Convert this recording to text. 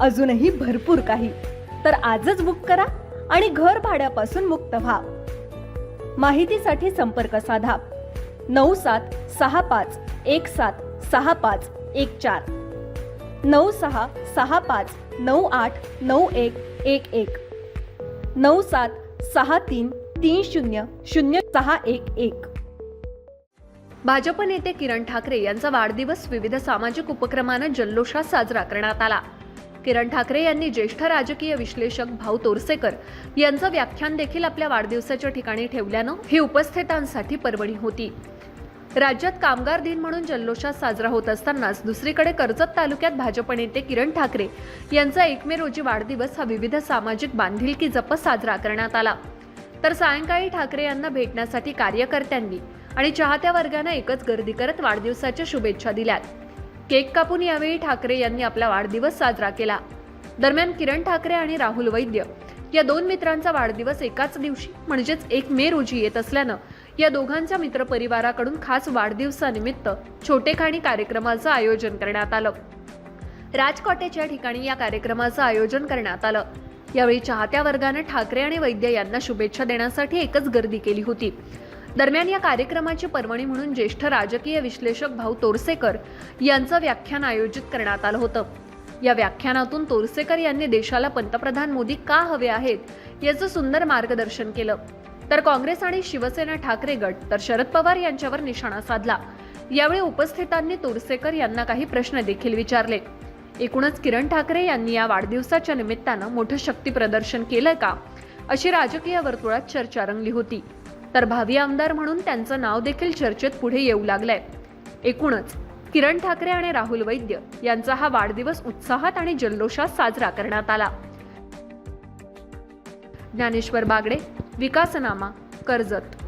अजूनही भरपूर काही. तर आजच बुक करा आणि घर भाड्यापासून मुक्त व्हा. माहितीसाठी संपर्क साधा. नऊ सात सहा पाच एक सात सहा पाच एक चार. नऊ सहा सहा पाच नऊ आठ नऊ एक एक एक. नऊ सात सहा तीन तीन शून्य शून्य सहा एक एक. भाजप नेते किरण ठाकरे यांचा वाढदिवस विविध सामाजिक उपक्रमानं जल्लोषात साजरा करण्यात आला. किरण ठाकरे यांनी ज्येष्ठ राजकीय विश्लेषक भाऊ तोरसेकर यांचं व्याख्यान देखील आपल्या वाढदिवसाच्या ठिकाणी ठेवल्यानं ही उपस्थितांसाठी पर्वणी होती. राज्यात कामगार दिन म्हणून जल्लोषात साजरा होत असतानाच दुसरीकडे कर्जत तालुक्यात भाजप नेते किरण ठाकरे यांचा एक मे रोजी वाढदिवस हा विविध सामाजिक बांधिलकी जपत साजरा करण्यात आला. तर सायंकाळी ठाकरे यांना भेटण्यासाठी कार्यकर्त्यांनी आणि चाहत्या वर्गानं एकच गर्दी करत वाढदिवसाच्या शुभेच्छा दिल्यात. केक कापून यावेळी ठाकरे यांनी आपला वाढदिवस साजरा केला. दरम्यान किरण ठाकरे आणि राहुल वैद्य या दोन मित्रांचा वाढदिवस एकाच दिवशी म्हणजेच एक मे रोजी येत असल्यानं या दोघांच्या मित्रपरिवाराकडून खास वाढदिवसानिमित्त छोटेखाणी कार्यक्रमाचं आयोजन करण्यात आलं. राजकोटेच्या या ठिकाणी या कार्यक्रमाचं आयोजन करण्यात आलं. यावेळी चाहत्या वर्गानं ठाकरे आणि वैद्य यांना शुभेच्छा देण्यासाठी एकच गर्दी केली होती. दरम्यान या कार्यक्रमाची पर्वणी म्हणून ज्येष्ठ राजकीय विश्लेषक भाऊ तोरसेकर यांचं व्याख्यान आयोजित करण्यात आलं होतं. या व्याख्यानातून तोरसेकर यांनी देशाला पंतप्रधान मोदी का हवे आहेत याचं सुंदर मार्गदर्शन केलं. तर काँग्रेस आणि शिवसेना ठाकरे गट तर शरद पवार यांच्यावर निशाणा साधला. यावेळी उपस्थितांनी तोरसेकर यांना काही प्रश्न देखील विचारले. एकूणच किरण ठाकरे यांनी या वाढदिवसाच्या निमित्तानं मोठं शक्ती प्रदर्शन केलं का अशी राजकीय वर्तुळात चर्चा रंगली होती. तर भावी आमदार म्हणून त्यांचं नाव देखील चर्चेत पुढे येऊ लागलंय. एकूणच किरण ठाकरे आणि राहुल वैद्य यांचा हा वाढदिवस उत्साहात आणि जल्लोषात साजरा करण्यात आला. ज्ञानेश्वर बागडे विकासनामा कर्जत.